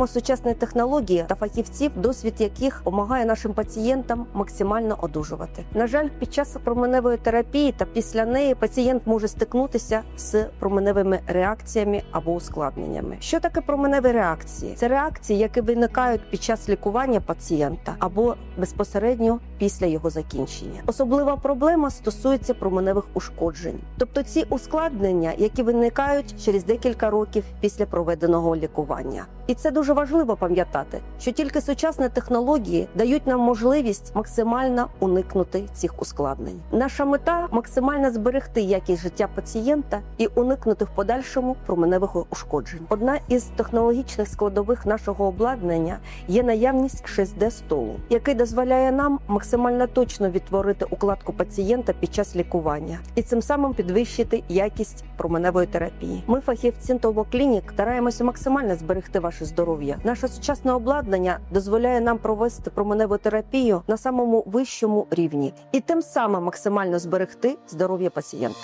маємо сучасні технології та фахівців, досвід яких допомагає нашим пацієнтам максимально одужувати. На жаль, під час променевої терапії та після неї пацієнт може стикнутися з променевими реакціями або ускладненнями. Що таке променеві реакції? Це реакції, які виникають під час лікування пацієнта або безпосередньо після його закінчення. Особлива проблема стосується променевих ушкоджень, тобто ці ускладнення, які виникають через декілька років після проведеного лікування. І це дуже важливо пам'ятати, що тільки сучасні технології дають нам можливість максимально уникнути цих ускладнень. Наша мета максимально зберегти якість життя пацієнта і уникнути в подальшому променевих ушкоджень. Одна із технологічних складових нашого обладнання є наявність 6D столу, який дозволяє нам максимально точно відтворити укладку пацієнта під час лікування і цим самим підвищити якість променевої терапії. Ми, фахівці Клінік, стараємося максимально зберегти ваше здоров'я. Наше сучасне обладнання дозволяє нам провести променеву терапію на самому вищому рівні і тим самим максимально зберегти здоров'я пацієнта.